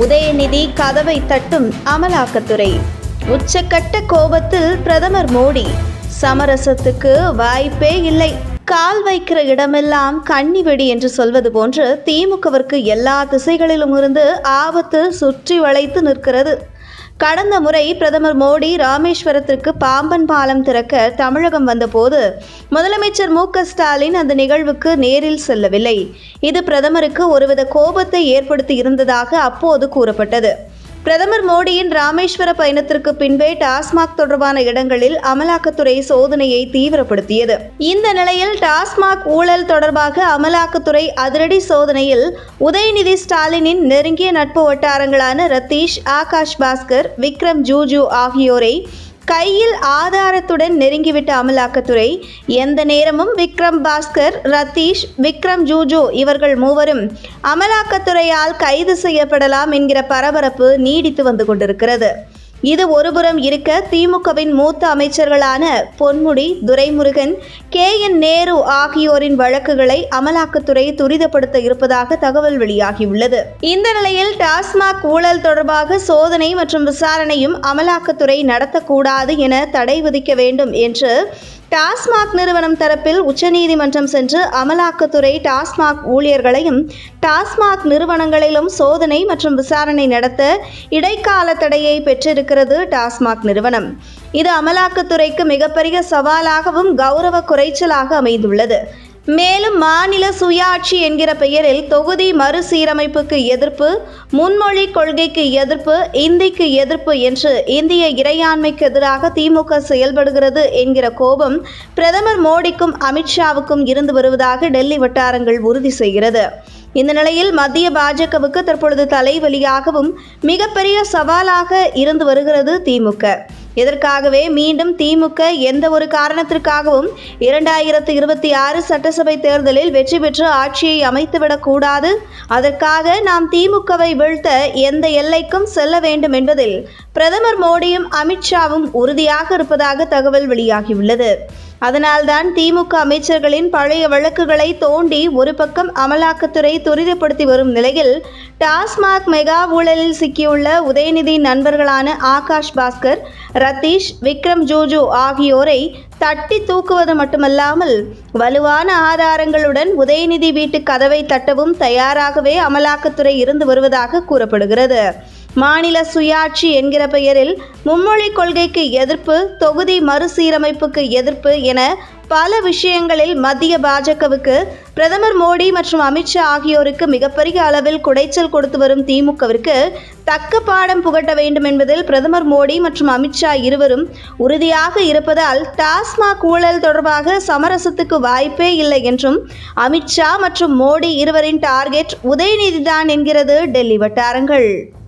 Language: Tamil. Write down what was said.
உதயநிதி கதவை தட்டும் அமலாக்கத்துறை. உச்சக்கட்ட கோபத்தில் பிரதமர் மோடி சமரசத்துக்கு வாய்ப்பே இல்லை. கால் வைக்கிற இடமெல்லாம் கண்ணி வெடி என்று சொல்வது போன்று திமுகவிற்கு எல்லா திசைகளிலும் இருந்து ஆபத்து சுற்றி வளைத்து நிற்கிறது. கடந்த முறை பிரதமர் மோடி ராமேஸ்வரத்திற்கு பாம்பன் பாலம் திறக்க தமிழகம் வந்தபோது முதலமைச்சர் மு ஸ்டாலின் அந்த நிகழ்வுக்கு நேரில் செல்லவில்லை. இது பிரதமருக்கு ஒருவித கோபத்தை ஏற்படுத்தி இருந்ததாக அப்போது கூறப்பட்டது. பிரதமர் மோடியின் ராமேஸ்வர பயணத்திற்கு பின்பே டாஸ்மாக் தொடர்பான இடங்களில் அமலாக்கத்துறை சோதனையை தீவிரப்படுத்தியது. இந்த நிலையில் டாஸ்மாக் ஊழல் தொடர்பாக அமலாக்கத்துறை அதிரடி சோதனையில் உதயநிதி ஸ்டாலினின் நெருங்கிய நட்பு வட்டாரங்களான ரத்தீஷ் ஆகாஷ் பாஸ்கர் விக்ரம் ஜூஜு ஆகியோரை கையில் ஆதாரத்துடன் நெருங்கிவிட்ட அமலாக்கத்துறை எந்த நேரமும் விக்ரம் பாஸ்கர் ரத்தீஷ் விக்ரம் ஜூஜு இவர்கள் மூவரும் அமலாக்கத்துறையால் கைது செய்யப்படலாம் என்கிற பரபரப்பு நீடித்து வந்து கொண்டிருக்கிறது. இது ஒருபுறம் இருக்க திமுகவின் மூத்த அமைச்சர்களான பொன்முடி துரைமுருகன் கே. என். நேரு ஆகியோரின் வழக்குகளை அமலாக்கத்துறை துரிதப்படுத்த இருப்பதாக தகவல் வெளியாகியுள்ளது. இந்த நிலையில் டாஸ்மாக் ஊழல் தொடர்பாக சோதனை மற்றும் விசாரணையும் அமலாக்கத்துறை நடத்தக்கூடாது என தடை விதிக்க வேண்டும் என்று டாஸ்மாக் நிறுவனம் தரப்பில் உச்சநீதிமன்றம் சென்று அமலாக்கத்துறை டாஸ்மாக் ஊழியர்களையும் டாஸ்மாக் நிறுவனங்களிலும் சோதனை மற்றும் விசாரணை நடத்த இடைக்கால தடையை பெற்றிருக்கிறது டாஸ்மாக் நிறுவனம். இது அமலாக்கத்துறைக்கு மிகப்பெரிய சவாலாகவும் கௌரவ குறைச்சலாக அமைந்துள்ளது. மேலும் மாநில சுயாட்சி என்கிற பெயரில் தொகுதி மறுசீரமைப்புக்கு எதிர்ப்பு முன்மொழி கொள்கைக்கு எதிர்ப்பு இந்திக்கு எதிர்ப்பு என்று இந்திய இறையாண்மைக்கு எதிராக திமுக செயல்படுகிறது என்கிற கோபம் பிரதமர் மோடிக்கும் அமித்ஷாவுக்கும் இருந்து வருவதாக டெல்லி வட்டாரங்கள் உறுதி செய்கிறது. இந்த நிலையில் மத்திய பாஜகவுக்கு தற்பொழுது தலைவலியாகவும் மிகப்பெரிய சவாலாக இருந்து வருகிறது திமுக. இதற்காகவே மீண்டும் திமுக எந்த ஒரு காரணத்திற்காகவும் இரண்டாயிரத்து இருபத்தி ஆறு சட்டசபை தேர்தலில் வெற்றி பெற்று ஆட்சியை அமைத்துவிடக் கூடாது. அதற்காக நாம் திமுகவை வீழ்த்த எந்த எல்லைக்கும் செல்ல வேண்டும் என்பதில் பிரதமர் மோடியும் அமித்ஷாவும் உறுதியாக இருப்பதாக தகவல் வெளியாகியுள்ளது. அதனால்தான் திமுக அமைச்சர்களின் பழைய வழக்குகளை தோண்டி ஒரு பக்கம் அமலாக்கத்துறை துரிதப்படுத்தி வரும் நிலையில் டாஸ்மாக் மெகா ஊழலில் சிக்கியுள்ள உதயநிதி நண்பர்களான ஆகாஷ் பாஸ்கர் ரத்தீஷ் விக்ரம் ஜூஜு ஆகியோரை தட்டி தூக்குவது மட்டுமல்லாமல் வலுவான ஆதாரங்களுடன் உதயநிதி வீட்டு கதவை தட்டவும் தயாராகவே அமலாக்கத்துறை இருந்து வருவதாக கூறப்படுகிறது. மாநில சுயாட்சி என்கிற பெயரில் மும்மொழி கொள்கைக்கு எதிர்ப்பு தொகுதி மறுசீரமைப்புக்கு எதிர்ப்பு என பல விஷயங்களில் மத்திய பாஜகவுக்கு பிரதமர் மோடி மற்றும் அமித்ஷா ஆகியோருக்கு மிகப்பெரிய அளவில் குடைச்சல் கொடுத்து வரும் திமுகவிற்கு தக்க பாடம் புகட்ட வேண்டும் என்பதில் பிரதமர் மோடி மற்றும் அமித்ஷா இருவரும் உறுதியாக இருப்பதால் டாஸ்மாக் ஊழல் தொடர்பாக சமரசத்துக்கு வாய்ப்பே இல்லை என்றும் அமித்ஷா மற்றும் மோடி இருவரின் டார்கெட் உதயநிதிதான் என்கிறது டெல்லி வட்டாரங்கள்.